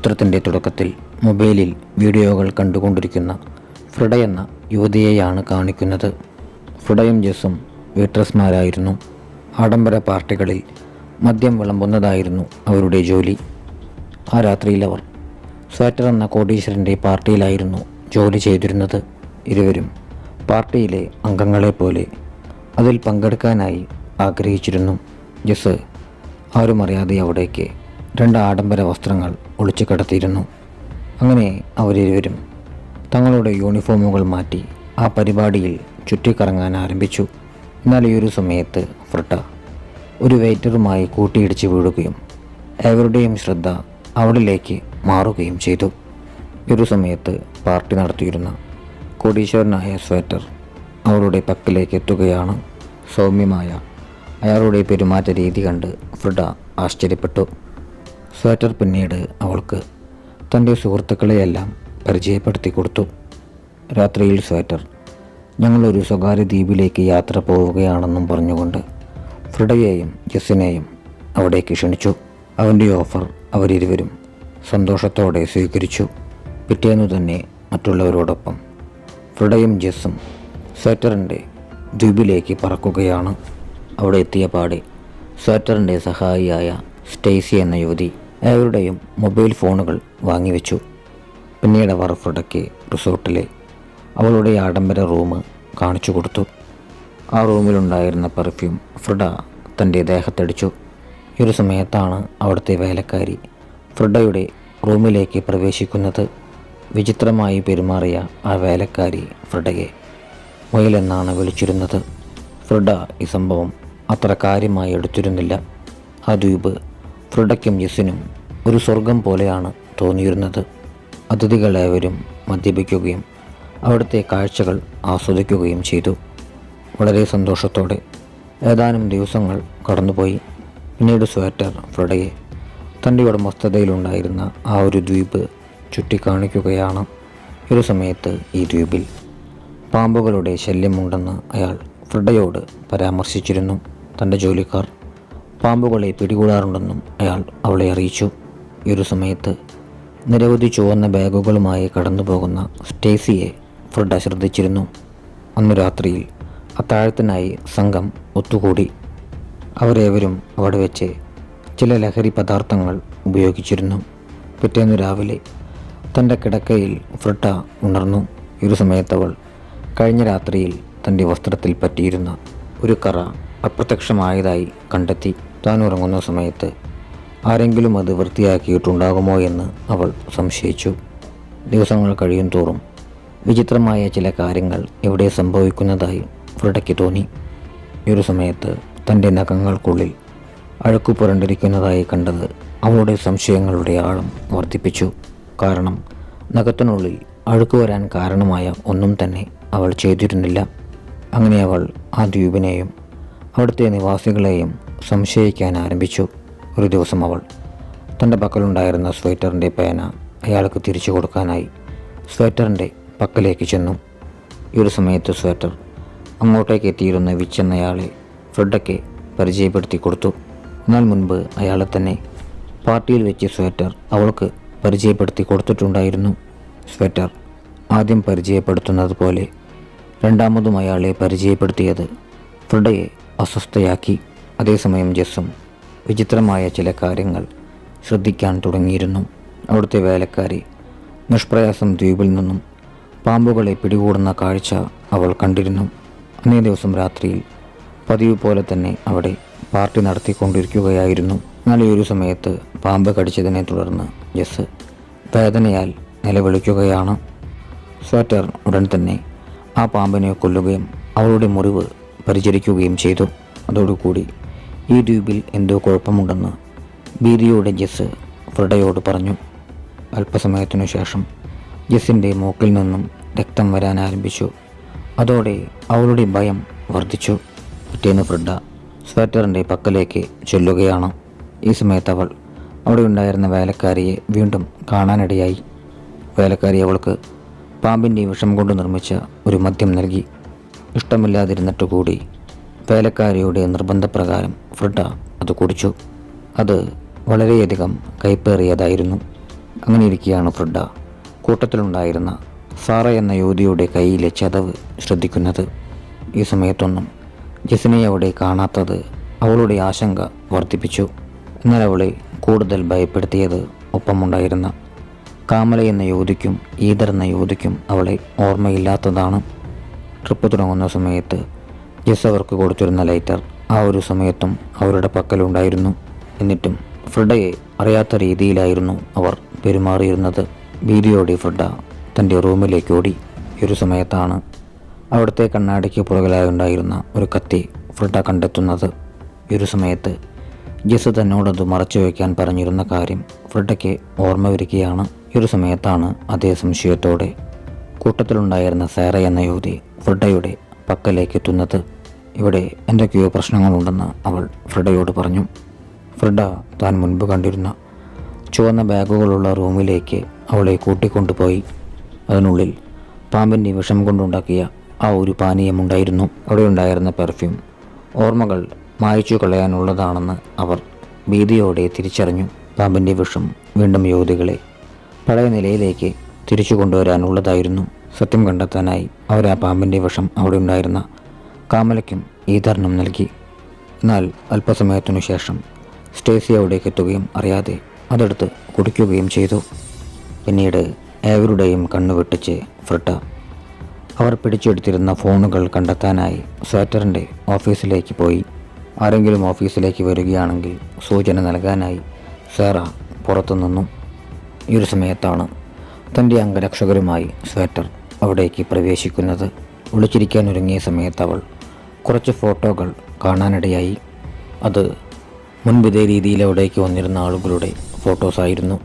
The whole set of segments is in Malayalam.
ചിത്രത്തിന്റെ തുടക്കത്തിൽ മൊബൈലിൽ വീഡിയോകൾ കണ്ടുകൊണ്ടിരിക്കുന്ന ഫ്രിഡ എന്ന യുവതിയെയാണ് കാണിക്കുന്നത്. ഫ്രിഡയും ജസ്സും വെയിട്രസ്മാരായിരുന്നു ആഡംബര പാർട്ടികളിൽ മദ്യം വിളമ്പുന്നതായിരുന്നു അവരുടെ ജോലി. ആ രാത്രിയിൽ അവർ സ്വാറ്റർ എന്ന കോടീശ്വരന്റെ പാർട്ടിയിലായിരുന്നു ജോലി ചെയ്തിരുന്നത് ഇരുവരും. പാർട്ടിയിലെ അംഗങ്ങളെപ്പോലെ അതിൽ പങ്കെടുക്കാനായി ആഗ്രഹിച്ചിരുന്നു. ജസ് ആരുമറിയാതെ അവിടേക്ക് രണ്ട് ആഡംബര വസ്ത്രങ്ങൾ ഒളിച്ചു കടത്തിയിരുന്നു. അങ്ങനെ അവരിരുവരും തങ്ങളുടെ യൂണിഫോമുകൾ മാറ്റി ആ പരിപാടിയിൽ ചുറ്റിക്കറങ്ങാൻ ആരംഭിച്ചു. എന്നാൽ ഈ ഒരു സമയത്ത് ഫ്രിട്ട ഒരു വെയിറ്ററുമായി കൂട്ടിയിടിച്ച് വീഴുകയും ഏവരുടെയും ശ്രദ്ധ അവിടിലേക്ക് മാറുകയും ചെയ്തു. ഒരു സമയത്ത് പാർട്ടി നടത്തിയിരുന്ന കോടീശ്വരനായ സ്വെറ്റർ അവളുടെ പക്കലേക്ക് എത്തുകയാണ്. സൗമ്യമായ അയാളുടെ പെരുമാറ്റ രീതി കണ്ട് ഫ്രിഡ ആശ്ചര്യപ്പെട്ടു. സ്വെറ്റർ പിന്നീട് അവൾക്ക് തന്റെ സുഹൃത്തുക്കളെയെല്ലാം പരിചയപ്പെടുത്തി കൊടുത്തു. രാത്രിയിൽ സ്വെറ്റർ ഞങ്ങളൊരു സ്വകാര്യ ദ്വീപിലേക്ക് യാത്ര പോവുകയാണെന്നും പറഞ്ഞുകൊണ്ട് ഫ്രിഡയെയും ജസ്സിനെയും അവിടേക്ക് ക്ഷണിച്ചു. അവന്റെ ഓഫർ അവരിരുവരും സന്തോഷത്തോടെ സ്വീകരിച്ചു. പിറ്റേന്ന് തന്നെ മറ്റുള്ളവരോടൊപ്പം ഫ്രിഡയും ജസ്സും സ്വെറ്ററിന്റെ ദ്വീപിലേക്ക് പറക്കുകയാണ്. അവിടെ എത്തിയ പാടെ സ്വെറ്ററിന്റെ സഹായിയായ സ്റ്റേസി എന്ന യുവതി അവരുടെയും മൊബൈൽ ഫോണുകൾ വാങ്ങിവെച്ചു. പിന്നീട് അവർ ഫ്രഡയ്ക്ക് റിസോർട്ടിലെ അവളുടെ ആഡംബര റൂം കാണിച്ചു കൊടുത്തു. ആ റൂമിലുണ്ടായിരുന്ന പെർഫ്യൂം ഫ്രിഡ തന്റെ ദേഹത്തടിച്ചു. ഈ ഒരു സമയത്താണ് അവിടുത്തെ വേലക്കാരി ഫ്രിഡയുടെ റൂമിലേക്ക് പ്രവേശിക്കുന്നത്. വിചിത്രമായി പെരുമാറിയ ആ വേലക്കാരി ഫ്രിഡയെ മുയലെന്നാണ് വിളിച്ചിരുന്നത്. ഫ്രിഡ ഈ സംഭവം അത്ര കാര്യമായി എടുത്തിരുന്നില്ല. ആ ദ്വീപ് ഫ്രിഡയ്ക്കും യസിനും ഒരു സ്വർഗം പോലെയാണ് തോന്നിയിരുന്നത്. അതിഥികളേവരും മദ്യപിക്കുകയും അവിടുത്തെ കാഴ്ചകൾ ആസ്വദിക്കുകയും ചെയ്തു. വളരെ സന്തോഷത്തോടെ ഏതാനും ദിവസങ്ങൾ കടന്നുപോയി. പിന്നീട് സ്വേറ്റർ ഫ്രിഡയെ തന്റെ ഉടമസ്ഥതയിലുണ്ടായിരുന്ന ആ ഒരു ദ്വീപ് ചുറ്റിക്കാണിക്കുകയാണ്. ഒരു സമയത്ത് ഈ ദ്വീപിൽ പാമ്പുകളുടെ ശല്യമുണ്ടെന്ന് അയാൾ ഫ്രിഡയോട് പരാമർശിച്ചിരുന്നു. തന്റെ ജോലിക്കാർ പാമ്പുകളെ പിടികൂടാറുണ്ടെന്നും അയാൾ അവളെ അറിയിച്ചു. ഈ ഒരു സമയത്ത് നിരവധി ചുവന്ന ബാഗുകളുമായി കടന്നു പോകുന്ന സ്റ്റേസിയെ ഫ്രിഡ ശ്രദ്ധിച്ചിരുന്നു അന്നു രാത്രിയിൽ അത്താഴത്തിനായി സംഘം ഒത്തുകൂടി. അവരേവരും അവിടെ വെച്ച് ചില ലഹരി പദാർത്ഥങ്ങൾ ഉപയോഗിച്ചിരുന്നു. പിറ്റേന്ന് രാവിലെ തന്റെ കിടക്കയിൽ ഫ്രിട്ട ഉണർന്നു. ഒരു സമയത്തവൾ കഴിഞ്ഞ രാത്രിയിൽ തന്റെ വസ്ത്രത്തിൽ പറ്റിയിരുന്ന ഒരു കറ അപ്രത്യക്ഷമായതായി കണ്ടെത്തി. താൻ ഉറങ്ങുന്ന സമയത്ത് ആരെങ്കിലും അത് വൃത്തിയാക്കിയിട്ടുണ്ടാകുമോ എന്ന് അവൾ സംശയിച്ചു. ദിവസങ്ങൾ കഴിയും തോറും വിചിത്രമായ ചില കാര്യങ്ങൾ ഇവിടെ സംഭവിക്കുന്നതായി ഫ്രിഡയ്ക്ക് തോന്നി. ഒരു സമയത്ത് തന്റെ നഖങ്ങൾക്കുള്ളിൽ അഴുക്കു പുരണ്ടിരിക്കുന്നതായി കണ്ടത് അവളുടെ സംശയങ്ങളുടെ ആളം വർദ്ധിപ്പിച്ചു. കാരണം നഖത്തിനുള്ളിൽ അഴുക്ക് വരാൻ കാരണമായ ഒന്നും തന്നെ അവൾ ചെയ്തിരുന്നില്ല. അങ്ങനെ അവൾ ആ ദ്വീപിനെയും അവിടുത്തെ നിവാസികളെയും സംശയിക്കാൻ ആരംഭിച്ചു ഒരു ദിവസം അവൾ. തന്റെ പക്കലുണ്ടായിരുന്ന സ്വെറ്ററിന്റെ പേന അയാൾക്ക് തിരിച്ചു കൊടുക്കാനായി സ്വെറ്ററിന്റെ പക്കലേക്ക് ചെന്നു. ഈ ഒരു സമയത്ത് സ്വെറ്റർ അങ്ങോട്ടേക്ക് എത്തിയിരുന്ന വിച്ച് എന്നയാളെ ഫ്രെഡയ്ക്ക് പരിചയപ്പെടുത്തി കൊടുത്തു. എന്നാൽ മുൻപ് അയാളെ തന്നെ പാർട്ടിയിൽ വെച്ച് സ്വെറ്റർ അവൾക്ക് പരിചയപ്പെടുത്തി കൊടുത്തിട്ടുണ്ടായിരുന്നു. സ്വെറ്റർ ആദ്യം പരിചയപ്പെടുത്തുന്നത് പോലെ രണ്ടാമതും അയാളെ പരിചയപ്പെടുത്തിയത് ഫ്രിഡയെ അസ്വസ്ഥയാക്കി. അതേസമയം ജസ്സും വിചിത്രമായ ചില കാര്യങ്ങൾ ശ്രദ്ധിക്കാൻ തുടങ്ങിയിരുന്നു. അവിടുത്തെ വേലക്കാരി നിഷ്പ്രയാസം ദ്വീപിൽ നിന്നും പാമ്പുകളെ പിടികൂടുന്ന കാഴ്ച അവൾ കണ്ടിരുന്നു. അന്നേ ദിവസം രാത്രിയിൽ പതിവ് പോലെ തന്നെ അവിടെ പാർട്ടി നടത്തിക്കൊണ്ടിരിക്കുകയായിരുന്നു. എന്നാൽ ഒരു സമയത്ത് പാമ്പ് കടിച്ചതിനെ തുടർന്ന് ജസ് വേദനയാൽ നിലവിളിക്കുകയാണ്. സ്വാറ്റർ ഉടൻ തന്നെ ആ പാമ്പിനെ കൊല്ലുകയും അവളുടെ മുറിവ് പരിചരിക്കുകയും ചെയ്തു. അതോടുകൂടി ഈ ദ്വീപിൽ എന്തോ കുഴപ്പമുണ്ടെന്ന് ഭീതിയോടെ ജെസ് ഫ്രഡയോട് പറഞ്ഞു. അല്പസമയത്തിനു ശേഷം ജെസ്സിന്റെ മൂക്കിൽ നിന്നും രക്തം വരാൻ ആരംഭിച്ചു. അതോടെ അവളുടെ ഭയം വർദ്ധിച്ചു. പിറ്റേന്ന് ഫ്രിഡ സ്വെറ്ററിന്റെ പക്കലേക്ക് ചൊല്ലുകയാണ്. ഈ സമയത്ത് അവൾ അവിടെ ഉണ്ടായിരുന്ന വേലക്കാരിയെ വീണ്ടും കാണാനിടയായി. വേലക്കാരി അവൾക്ക് പാമ്പിന്റെ വിഷം കൊണ്ട് നിർമ്മിച്ച ഒരു മദ്യം നൽകി. ഇഷ്ടമില്ലാതിരുന്നിട്ട് കൂടി വേലക്കാരിയുടെ നിർബന്ധപ്രകാരം ഫ്രിഡ അത് കുടിച്ചു. അത് വളരെയധികം കൈപ്പേറിയതായിരുന്നു. അങ്ങനെ ഇരിക്കുകയാണ് ഫ്രിഡ കൂട്ടത്തിലുണ്ടായിരുന്ന സാറ എന്ന യുവതിയുടെ കയ്യിലെ ചതവ് ശ്രദ്ധിക്കുന്നത്. ഈ സമയത്തൊന്നും ജെസിനെ അവിടെ കാണാത്തത് അവളുടെ ആശങ്ക വർദ്ധിപ്പിച്ചു. എന്നാൽ അവളെ കൂടുതൽ ഭയപ്പെടുത്തിയത് ഒപ്പമുണ്ടായിരുന്ന കാമല എന്ന യുവതിക്കും ഈദർ എന്ന യുവതിക്കും അവളെ ഓർമ്മയില്ലാത്തതാണ്. ട്രിപ്പ് തുടങ്ങുന്ന സമയത്ത് ജസ് അവർക്ക് കൊടുത്തിരുന്ന ലൈറ്റർ ആ ഒരു സമയത്തും അവരുടെ പക്കലുണ്ടായിരുന്നു. എന്നിട്ടും ഫ്രിഡയെ അറിയാത്ത രീതിയിലായിരുന്നു അവർ പെരുമാറിയിരുന്നത്. ഭീതിയോടെ ഫ്രിഡ തന്റെ റൂമിലേക്ക് ഓടി. ഈ ഒരു സമയത്താണ് അവിടുത്തെ കണ്ണാടിക്ക് പുറകിലായി ഉണ്ടായിരുന്ന ഒരു കത്തി ഫ്രിഡ കണ്ടെത്തുന്നത്. ഈ ഒരു സമയത്ത് ജസ് തന്നോടത് മറച്ചു വയ്ക്കാൻ പറഞ്ഞിരുന്ന കാര്യം ഫ്രിഡയ്ക്ക് ഓർമ്മ വരികയാണ്. ഈ ഒരു സമയത്താണ് അതേ സംശയത്തോടെ കൂട്ടത്തിലുണ്ടായിരുന്ന സാറ എന്ന യുവതി ഫ്രിഡയുടെ പക്കലേക്ക് എത്തുന്നത് ഇവിടെ എന്തൊക്കെയോ പ്രശ്നങ്ങളുണ്ടെന്ന് അവൾ ഫ്രിഡയോട് പറഞ്ഞു. ഫ്രിഡ താൻ മുൻപ് കണ്ടിരുന്ന ചുവന്ന ബാഗുകളുള്ള റൂമിലേക്ക് അവളെ കൂട്ടിക്കൊണ്ടുപോയി. അതിനുള്ളിൽ പാമ്പിന്റെ വിഷം കൊണ്ടുണ്ടാക്കിയ ആ ഒരു പാനീയമുണ്ടായിരുന്നു. അവിടെ ഉണ്ടായിരുന്ന പെർഫ്യൂം ഓർമ്മകൾ മായ്ച്ചു കളയാനുള്ളതാണെന്ന് അവർ ഭീതിയോടെ തിരിച്ചറിഞ്ഞു. പാമ്പിന്റെ വിഷം വീണ്ടും യുവതികളെ പഴയ നിലയിലേക്ക് തിരിച്ചു കൊണ്ടുവരാനുള്ളതായിരുന്നു. സത്യം കണ്ടെത്താനായി അവർ ആ പാമ്പിന്റെ വിഷം അവിടെ ഉണ്ടായിരുന്ന കാമലയ്ക്കും ഈതറിനും നൽകി. എന്നാൽ അല്പസമയത്തിനു ശേഷം സ്റ്റേസി അവിടേക്ക് എത്തുകയും അറിയാതെ അതെടുത്ത് കുടിക്കുകയും ചെയ്തു. പിന്നീട് ഏവരുടെയും കണ്ണു വെട്ടിച്ച് ഫ്രിട്ട. അവർ പിടിച്ചെടുത്തിരുന്ന ഫോണുകൾ കണ്ടെത്താനായി സ്വേറ്ററിന്റെ ഓഫീസിലേക്ക് പോയി. ആരെങ്കിലും ഓഫീസിലേക്ക് വരികയാണെങ്കിൽ സൂചന നൽകാനായി സാറ പുറത്തു നിന്നു ഈ ഒരു സമയത്താണ് തന്റെ അംഗരക്ഷകരുമായി സ്വേറ്റർ അവിടേക്ക് പ്രവേശിക്കുന്നത്. ഒളിച്ചിരിക്കാൻ ഒരുങ്ങിയ സമയത്ത് അവൾ കുറച്ച് ഫോട്ടോകൾ കാണാനിടയായി. അത് മുൻപ് ഇതേ രീതിയിൽ അവിടേക്ക് വന്നിരുന്ന ആളുകളുടെ ഫോട്ടോസായിരുന്നു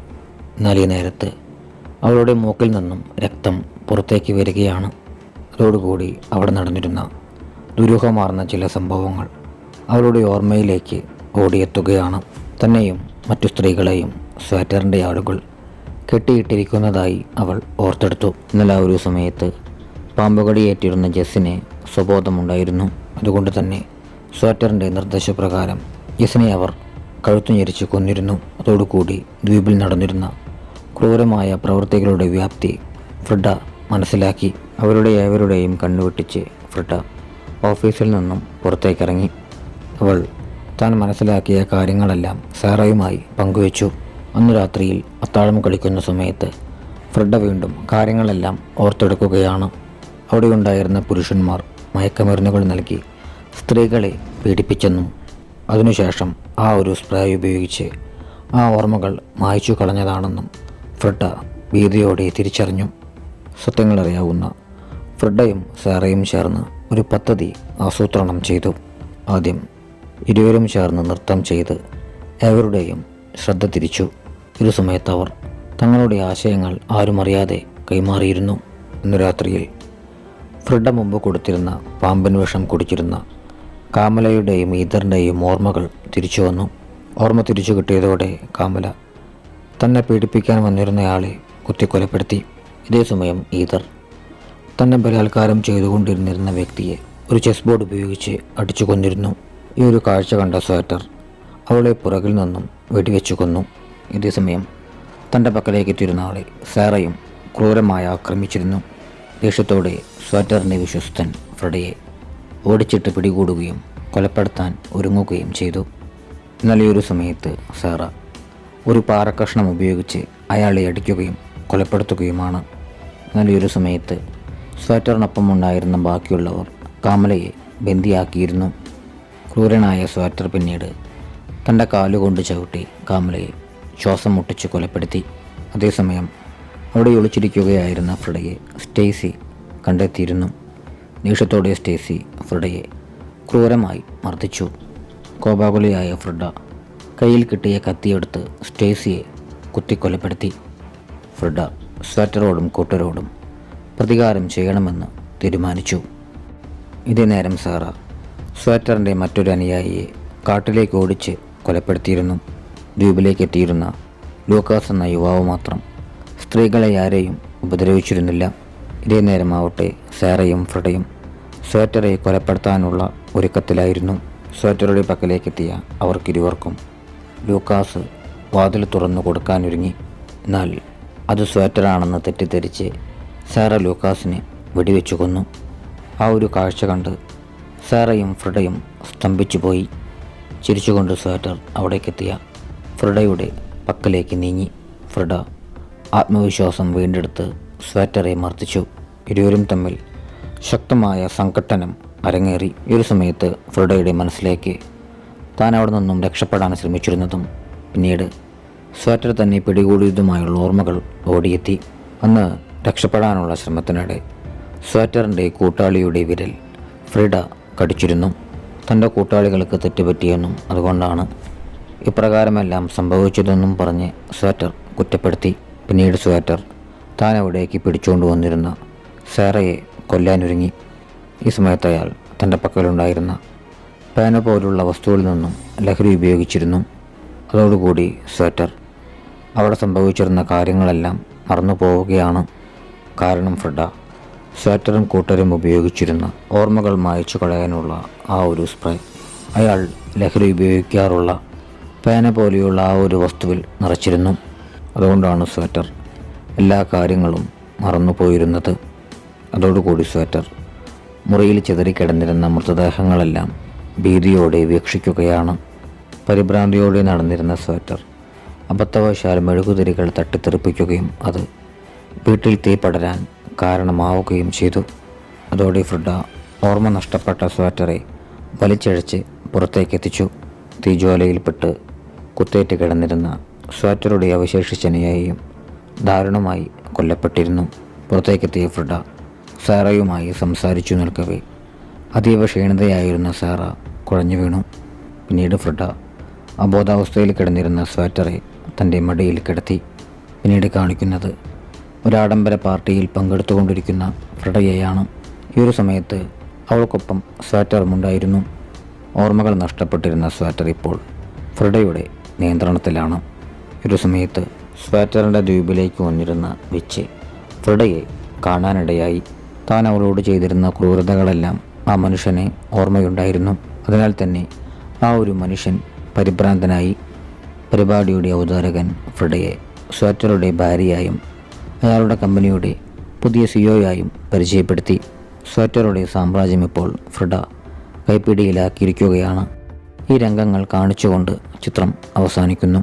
എന്നാൽ നേരത്ത് അവളുടെ മൂക്കിൽ നിന്നും രക്തം പുറത്തേക്ക് വരികയാണ്. അതോടുകൂടി അവിടെ നടന്നിരുന്ന ദുരൂഹമാർന്ന ചില സംഭവങ്ങൾ അവളുടെ ഓർമ്മയിലേക്ക് ഓടിയെത്തുകയാണ്. തന്നെയും മറ്റു സ്ത്രീകളെയും സ്വാറ്ററിന്റെ ആളുകൾ കെട്ടിയിട്ടിരിക്കുന്നതായി അവൾ ഓർത്തെടുത്തു. ആ ഒരു സമയത്ത് പാമ്പുകടിയേറ്റിരുന്ന ജസ്സിന് സ്വബോധമുണ്ടായിരുന്നു. അതുകൊണ്ട് തന്നെ സ്വാറ്ററിന്റെ നിർദ്ദേശപ്രകാരം ജസ്സിനെ അവർ കഴുത്തു ഞെരിച്ച് കൊന്നിരുന്നു. അതോടുകൂടി ദ്വീപിൽ നടന്നിരുന്ന ക്രൂരമായ പ്രവൃത്തികളുടെ വ്യാപ്തി ഫ്രിഡ മനസ്സിലാക്കി. അവരുടെ ഏവരുടെയും കണ്ണുവെട്ടിച്ച് ഫ്രിഡ ഓഫീസിൽ നിന്നും പുറത്തേക്കിറങ്ങി. അവൾ താൻ മനസ്സിലാക്കിയ കാര്യങ്ങളെല്ലാം സാറയുമായി പങ്കുവച്ചു. അന്ന് രാത്രിയിൽ അത്താഴം കളിക്കുന്ന സമയത്ത് ഫ്രിഡ വീണ്ടും കാര്യങ്ങളെല്ലാം ഓർത്തെടുക്കുകയാണ്. അവിടെയുണ്ടായിരുന്ന പുരുഷന്മാർ മയക്കമരുന്നുകൾ നൽകി സ്ത്രീകളെ പീഡിപ്പിച്ചെന്നും അതിനുശേഷം ആ ഒരു സ്പ്രേ ഉപയോഗിച്ച് ആ ഓർമ്മകൾ മായ്ച്ചു കളഞ്ഞതാണെന്നും ഫ്രിഡ ഭീതിയോടെ തിരിച്ചറിഞ്ഞു. സത്യങ്ങളറിയാവുന്ന ഫ്രിഡയും സാറയും ചേർന്ന് ഒരു പദ്ധതി ആസൂത്രണം ചെയ്തു. ആദ്യം ഇരുവരും ചേർന്ന് നൃത്തം ചെയ്ത് എവരുടെയും ശ്രദ്ധ തിരിച്ചു. ഒരു സമയത്ത് അവർ തങ്ങളുടെ ആശയങ്ങൾ ആരും അറിയാതെ കൈമാറിയിരുന്നു. ഇന്ന് രാത്രിയിൽ ഫ്രിഡ മുമ്പ് കൊടുത്തിരുന്ന പാമ്പൻ വിഷം കുടിച്ചിരുന്ന കാമലയുടെയും ഈതറിന്റെയും ഓർമ്മകൾ തിരിച്ചു വന്നു. ഓർമ്മ തിരിച്ചു കിട്ടിയതോടെ കാമല തന്നെ പീഡിപ്പിക്കാൻ വന്നിരുന്നയാളെ കുത്തിക്കൊലപ്പെടുത്തി. ഇതേ സമയം ഈതർ തന്നെ ബലാത്കാരം ചെയ്തുകൊണ്ടിരുന്നിരുന്ന വ്യക്തിയെ ഒരു ചെസ് ബോർഡ് ഉപയോഗിച്ച് അടിച്ചു കൊന്നിരുന്നു ഈ ഒരു കാഴ്ച കണ്ട സ്വേറ്റർ അവളെ പുറകിൽ നിന്നും വെടിവെച്ചു കൊന്നു. ഇതേസമയം തന്റെ പക്കലേക്ക് എത്തിയിരുന്ന ആളെ സാറയും ക്രൂരമായി ആക്രമിച്ചിരുന്നു. ദേഷ്യത്തോടെ സ്വറ്ററിന്റെ വിശ്വസ്തൻ ഫ്രഡയെ ഓടിച്ചിട്ട് പിടികൂടുകയും കൊലപ്പെടുത്താൻ ഒരുങ്ങുകയും ചെയ്തു. എന്നാൽ ഈ ഒരു സമയത്ത് സാറ ഒരു പാറക്കഷ്ണം ഉപയോഗിച്ച് അയാളെ അടിക്കുകയും കൊലപ്പെടുത്തുകയുമാണ്. എന്നാൽ ഈ ഒരു സമയത്ത് സ്വറ്ററിനൊപ്പം ഉണ്ടായിരുന്ന ബാക്കിയുള്ളവർ കാമലയെ ബന്ദിയാക്കിയിരുന്നു. ക്രൂരനായ സ്വറ്റർ പിന്നീട് തന്റെ കാലുകൊണ്ട് ചവിട്ടി കാമലയെ ശ്വാസം മുട്ടിച്ച് കൊലപ്പെടുത്തി. അതേസമയം അവിടെ ഒളിച്ചിരിക്കുകയായിരുന്ന ഫ്രിഡയെ സ്റ്റേസി കണ്ടെത്തിയിരുന്നു. ദേഷ്യത്തോടെ സ്റ്റേസി ഫ്രഡയെ ക്രൂരമായി മർദ്ദിച്ചു. കോപാകുലിയായ ഫ്രിഡ കയ്യിൽ കിട്ടിയ കത്തിയെടുത്ത് സ്റ്റേസിയെ കുത്തിക്കൊലപ്പെടുത്തി. ഫ്രിഡ സ്വേറ്ററോടും കൂട്ടരോടും പ്രതികാരം ചെയ്യണമെന്ന് തീരുമാനിച്ചു. ഇതേ നേരം സാറ സ്വേറ്ററിന്റെ മറ്റൊരു അനുയായിയെ കാട്ടിലേക്ക് ഓടിച്ച് കൊലപ്പെടുത്തിയിരുന്നു. ദ്വീപിലേക്ക് എത്തിയിരുന്ന ലൂക്കാസ് എന്ന യുവാവ് മാത്രം സ്ത്രീകളെ ആരെയും ഉപദ്രവിച്ചിരുന്നില്ല. ഇതേ നേരമാവട്ടെ സാറയും ഫ്രഡയും സ്വേറ്ററെ കൊലപ്പെടുത്താനുള്ള ഒരുക്കത്തിലായിരുന്നു. സ്വേറ്ററുടെ പക്കലേക്കെത്തിയ അവർക്കിരുവർക്കും ലൂക്കാസ് വാതിൽ തുറന്നു കൊടുക്കാനൊരുങ്ങി. എന്നാൽ അത് സ്വേറ്ററാണെന്ന് തെറ്റിദ്ധരിച്ച് സാറ ലൂക്കാസിനെ വെടിവെച്ചു കൊന്നു. ആ ഒരു കാഴ്ച കണ്ട് സാറയും ഫ്രഡയും സ്തംഭിച്ചു പോയി ചിരിച്ചുകൊണ്ട് സ്വേറ്റർ അവിടേക്കെത്തിയ ഫ്രിഡയുടെ പക്കലേക്ക് നീങ്ങി. ഫ്രിഡ ആത്മവിശ്വാസം വീണ്ടെടുത്ത് സ്വേറ്ററെ മർദ്ദിച്ചു. ഇരുവരും തമ്മിൽ ശക്തമായ സംഘട്ടനം അരങ്ങേറി. ഒരു സമയത്ത് ഫ്രിഡയുടെ മനസ്സിലേക്ക് താൻ അവിടെ നിന്നും രക്ഷപ്പെടാൻ ശ്രമിച്ചിരുന്നതും പിന്നീട് സ്വേറ്റർ തന്നെ പിടികൂടിയതുമായുള്ള ഓർമ്മകൾ ഓടിയെത്തി. അന്ന് രക്ഷപ്പെടാനുള്ള ശ്രമത്തിനിടെ സ്വേറ്ററിന്റെ കൂട്ടാളിയുടെ വിരൽ ഫ്രിഡ കടിച്ചിരുന്നു. തന്റെ കൂട്ടാളികൾക്ക് തെറ്റുപറ്റിയെന്നും അതുകൊണ്ടാണ് ഇപ്രകാരമെല്ലാം സംഭവിച്ചതെന്നും പറഞ്ഞ് സ്വേറ്റർ കുറ്റപ്പെടുത്തി. പിന്നീട് സ്വേറ്റർ താൻ അവിടേക്ക് പിടിച്ചുകൊണ്ട് വന്നിരുന്ന സാറയെ കൊല്ലാനൊരുങ്ങി. ഈ സമയത്ത് അയാൾ തന്റെ പക്കലുണ്ടായിരുന്ന പേന പോലുള്ള വസ്തുവിൽ നിന്നും ലഹരി ഉപയോഗിച്ചിരുന്നു. അതോടുകൂടി സ്വേറ്റർ അവിടെ സംഭവിച്ചിരുന്ന കാര്യങ്ങളെല്ലാം മറന്നു പോവുകയാണ് കാരണം ഫ്രിഡ സ്വേറ്ററും കൂട്ടരും ഉപയോഗിച്ചിരുന്ന ഓർമ്മകൾ മായ്ച്ചു കളയാനുള്ള ആ ഒരു സ്പ്രേ. അയാൾ ലഹരി ഉപയോഗിക്കാറുള്ള പേന പോലെയുള്ള ആ ഒരു വസ്തുവിൽ നിറച്ചിരുന്നു. അതുകൊണ്ടാണ് സ്വെറ്റർ എല്ലാ കാര്യങ്ങളും മറന്നു പോയിരുന്നത് അതോടുകൂടി സ്വെറ്റർ മുറിയിൽ ചിതറിക്കിടന്നിരുന്ന മൃതദേഹങ്ങളെല്ലാം ഭീതിയോടെ വീക്ഷിക്കുകയാണ്. പരിഭ്രാന്തിയോടെ നടന്നിരുന്ന സ്വെറ്റർ അബദ്ധവശാൽ മെഴുകുതിരികൾ തട്ടിത്തെറിപ്പിക്കുകയും അത് വീട്ടിൽ തീ പടരാൻ കാരണമാവുകയും ചെയ്തു. അതോടെ ഫ്രിഡ ഓർമ്മ നഷ്ടപ്പെട്ട സ്വെറ്ററെ വലിച്ചഴച്ച് പുറത്തേക്കെത്തിച്ചു. തീജ്വാലയിൽപ്പെട്ട് കുത്തേറ്റ് കിടന്നിരുന്ന സ്വേറ്ററുടെ അവശേഷിച്ചനയെയും ദാരുണമായി കൊല്ലപ്പെട്ടിരുന്നു. പുറത്തേക്കെത്തിയ ഫ്രിഡ സാറയുമായി സംസാരിച്ചു നിൽക്കവേ. അതീവ ക്ഷീണിതയായിരുന്ന സാറ കുഴഞ്ഞു വീണു. പിന്നീട് ഫ്രിഡ അബോധാവസ്ഥയിൽ കിടന്നിരുന്ന സ്വാറ്ററെ തന്റെ മടിയിൽ കിടത്തി. പിന്നീട് കാണിക്കുന്നത് ഒരാഡംബര പാർട്ടിയിൽ പങ്കെടുത്തുകൊണ്ടിരിക്കുന്ന ഫ്രിഡയെയാണ്. ഈ ഒരു സമയത്ത് അവൾക്കൊപ്പം സ്വാറ്ററുമുണ്ടായിരുന്നു. ഓർമ്മകൾ നഷ്ടപ്പെട്ടിരുന്ന സ്വാറ്റർ ഇപ്പോൾ ഫ്രിഡയുടെ നിയന്ത്രണത്തിലാണ്. ഒരു സമയത്ത് സ്വാറ്ററിന്റെ ദ്വീപിലേക്ക് വന്നിരുന്ന വിച്ച് ഫ്രിഡയെ കാണാനിടയായി. താൻ അവളോട് ചെയ്തിരുന്ന ക്രൂരതകളെല്ലാം ആ മനുഷ്യനെ ഓർമ്മയുണ്ടായിരുന്നു. അതിനാൽ തന്നെ ആ ഒരു മനുഷ്യൻ പരിഭ്രാന്തനായി. പരിപാടിയുടെ അവതാരകൻ ഫ്രിഡയെ സ്വാറ്ററുടെ ഭാര്യയായും അയാളുടെ കമ്പനിയുടെ പുതിയ സിഒയായും പരിചയപ്പെടുത്തി. സ്വാറ്ററുടെ സാമ്രാജ്യം ഇപ്പോൾ ഫ്രിഡ കൈപ്പിടിയിലാക്കിയിരിക്കുകയാണ്. ഈ രംഗങ്ങൾ കാണിച്ചുകൊണ്ട് ചിത്രം അവസാനിക്കുന്നു.